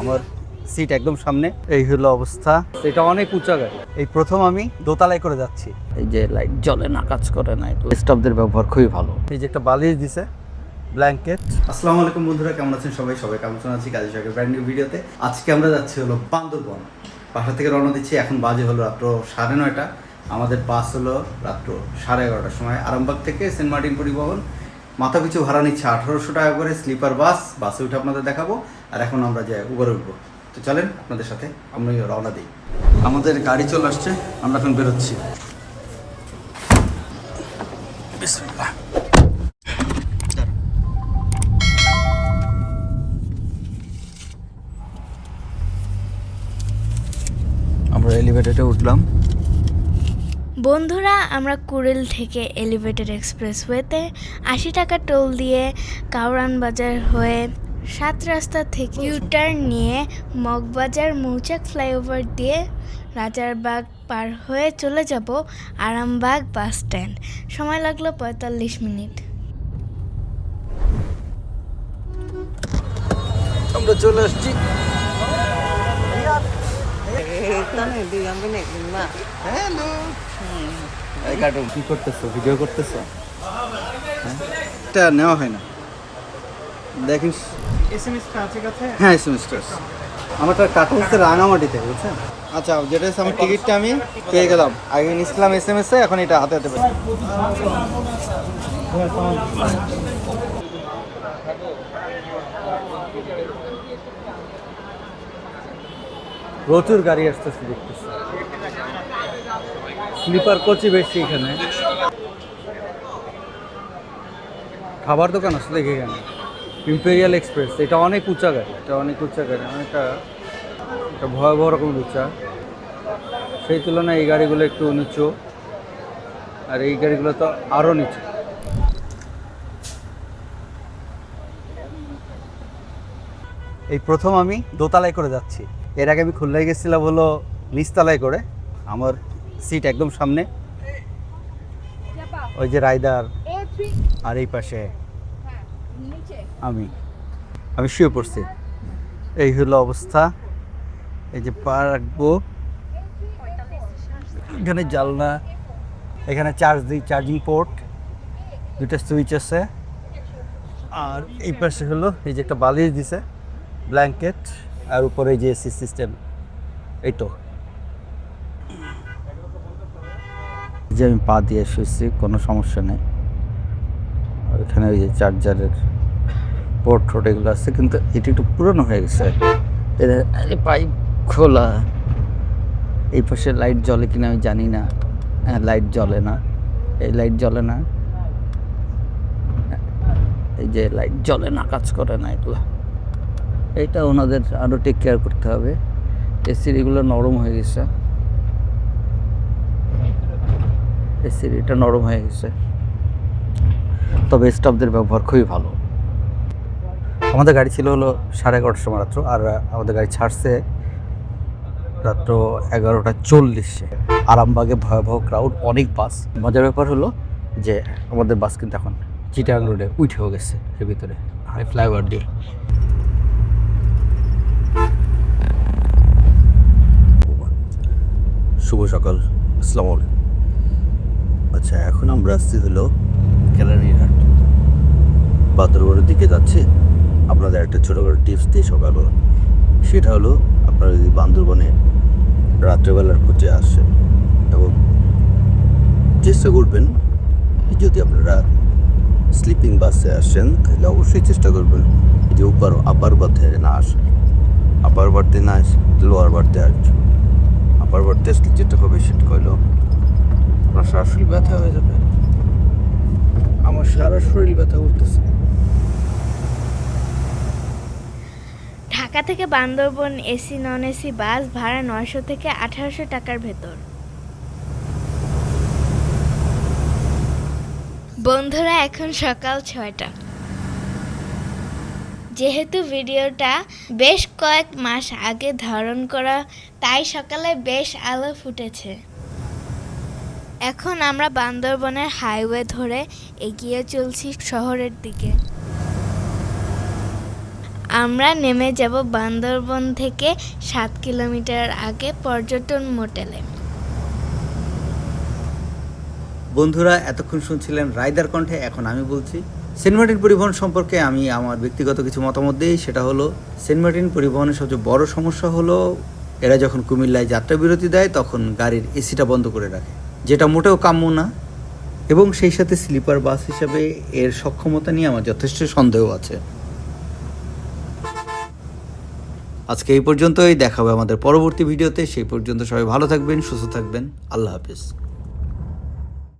আমার সিট একদম সামনে। এই হলো অবস্থা। এটা অনেক উঁচা গাড়ি। এই প্রথম আমি দোতলায় করে যাচ্ছি। এই যে লাইট জ্বলে না কাজ করে না স্টাফদের ব্যবহার খুবই ভালো। এই যে একটা বালিশ দিছে ব্ল্যাঙ্কেট আসসালামু আলাইকুম বন্ধুরা কেমন আছেন সবাই? সবাই কেমন আছি কাজী সাহেবের ব্র্যান্ড নিউ ভিডিওতে আজকে আমরা যাচ্ছি হলো বান্দরবন। বাসা থেকে রওনা দিচ্ছি এখন বাজে হলো রাত্র সাড়ে নয়টা। আমাদের বাস হলো রাত্র সাড়ে এগারোটার সময়। আরামবাগ থেকে সেন্ট মার্টিন পরিবহন। মাথা পিছু ভাড়া নিচ্ছে আঠারোশো টাকা করে, স্লিপার, বাস, বাসে উঠে আপনাদের দেখাবো। আর এখন আমরা যাই উবার উঠবো। তো চলেন, আপনাদের সাথে আমি রওনা দিই। আমাদের গাড়ি চলে আসছে, আমরা এখন বেরোচ্ছি। আমরা এলিভেটেডে উঠলাম। বন্ধুরা আমরা কুড়িল থেকে এলিভেটেড এক্সপ্রেসওয়েতে আশি টাকা টোল দিয়ে কাউরান বাজার হয়ে সাত রাস্তা থেকে ইউটার্ন নিয়ে মগবাজার মৌচাক ফ্লাইওভার দিয়ে রাজারবাগ পার হয়ে চলে যাব আরামবাগ বাস স্ট্যান্ড। সময় লাগল পঁয়তাল্লিশ মিনিট। আমরা চলে আসছি হ্যালো এই কার্টুন কি করতেছো? ভিডিও করতেছো? হ্যাঁ? এটা নেওয়া হয় না। দেখেন। এসএমএসটা আছে কাছে? হ্যাঁ সেমিস্টার আমারটা কাটুনসে রাঙামাটিতে বুঝছেন? আচ্ছা যেটা আমার টিকিটটা আমি পেয়ে গেলাম। আগে নিয়েছিলাম এস এম এস এখন এটা হাতে হাতে পেয়ে প্রচুর গাড়ি আসতেছে দেখতেছি। স্লিপার কোচই বেশি এখানে। খাবার দোকান আছে দেখি এখানে। ইম্পেরিয়াল এক্সপ্রেস এটা অনেক উঁচা গাড়ি। এটা অনেক উঁচা গাড়ি অনেকটা একটা ভয়াবহ রকম উঁচা। সেই তুলনায় এই গাড়িগুলো একটু নিচু। আর এই গাড়িগুলো তো আরও নিচু। এই প্রথম আমি দোতলায় করে যাচ্ছি। এর আগে আমি খুলনায় গেছিলাম হলো নিচতলায় করে আমার সিট একদম সামনে। ওই যে রাইডার আর এই পাশে। আমি আমি শুয়ে পড়ছি। এই হলো অবস্থা। এই যে পা রাখব। এখানে জালনা এখানে চার্জ দিই চার্জিং পোর্ট দুটা সুইচ আছে। আর এই পাশে হলো এই যে একটা বালিশ দিছে ব্ল্যাঙ্কেট আর উপরে যে এসি সিস্টেম এই তো যে আমি পা দিয়ে শুয়েছি, কোনো সমস্যা নেই। এখানে ওই যে চার্জারের পোর্ট টোট এগুলো আছে, কিন্তু এটি একটু পুরনো হয়ে গেছে। আরে পাইপ খোলা। এই পাশে লাইট জ্বলে কিনা আমি জানি না। হ্যাঁ লাইট জ্বলে না। এই লাইট জ্বলে না। এই যে লাইট জ্বলে না, কাজ করে না এগুলো। এইটা ওনাদের আরও টেক কেয়ার করতে হবে। এসির এগুলো নরম হয়ে গেছে। এসির এটা নরম হয়ে গেছে। তবে স্টাফদের ব্যবহার খুবই ভালো। আমাদের গাড়ি ছিল হলো সাড়ে এগারোটার সময় রাত্র, আর আমাদের গাড়ি ছাড়ছে রাত্র এগারোটা চল্লিশে। আরামবাগে ভয়াবহ ক্রাউড অনেক বাস মজার ব্যাপার হলো যে আমাদের বাস কিন্তু এখন চিটাং রোডে উঠেও গেছে এর ভিতরে। ফ্লাইওভার দিয়ে শুভ সকাল, আসসালামু আলাইকুম। আচ্ছা এখন আমরা আসছি হলো কেরানিরহাট বান্দরবনের দিকে যাচ্ছি। আপনাদের একটা ছোটোখাটো টিপস দিই সকালবেলা। সেটা হলো, আপনারা যদি বান্দরবনে রাত্রেবেলার খুঁজে আসেন, এবং চেষ্টা করবেন, যদি আপনারা স্লিপিং বাসে আসেন, তাহলে অবশ্যই চেষ্টা করবেন যে উপর আপার বার্থে না আসে। আপার বার্থে না আসে লোয়ার বার্থে আসবে হবে ব্যথা হয়ে যাবে। আমার সারা শরীর ব্যথা করতেছে। ঢাকা থেকে Bandarban AC, non AC bus ভাড়া নয়শো থেকে আঠারোশো টাকার ভেতর। বন্ধুরা, এখন সকাল ছয়টা। যেহেতু ভিডিওটা বেশ কয়েক মাস আগে ধারণ করা, তাই সকালে বেশ আলো ফুটেছে। এখন আমরা বান্দরবনের হাইওয়ে ধরে এগিয়ে চলছি শহরের দিকে। আমরা নেমে যাব বান্দরবন থেকে সাত কিলোমিটার আগে পর্যটন মোটেলে। বন্ধুরা, এতক্ষণ শুনছিলেন রায়দার কণ্ঠে, এখন আমি বলছি সেন্ট মার্টিন পরিবহন সম্পর্কে আমি আমার ব্যক্তিগত কিছু মতামত দিই, সেটা হলো সেন্ট মার্টিন পরিবহনের সবচেয়ে বড় সমস্যা হলো এরা যখন কুমিল্লায় যাত্রা বিরতি দেয়, তখন গাড়ির এসিটা বন্ধ করে রাখে, যেটা মোটেও কাম্য না। এবং সেই সাথে স্লিপার বাস হিসাবে এর সক্ষমতা নিয়ে আমার যথেষ্ট সন্দেহ আছে। আজকে এই পর্যন্তই দেখা হবে আমাদের পরবর্তী ভিডিওতে, সেই পর্যন্ত সবাই ভালো থাকবেন, সুস্থ থাকবেন, আল্লাহ হাফিজ।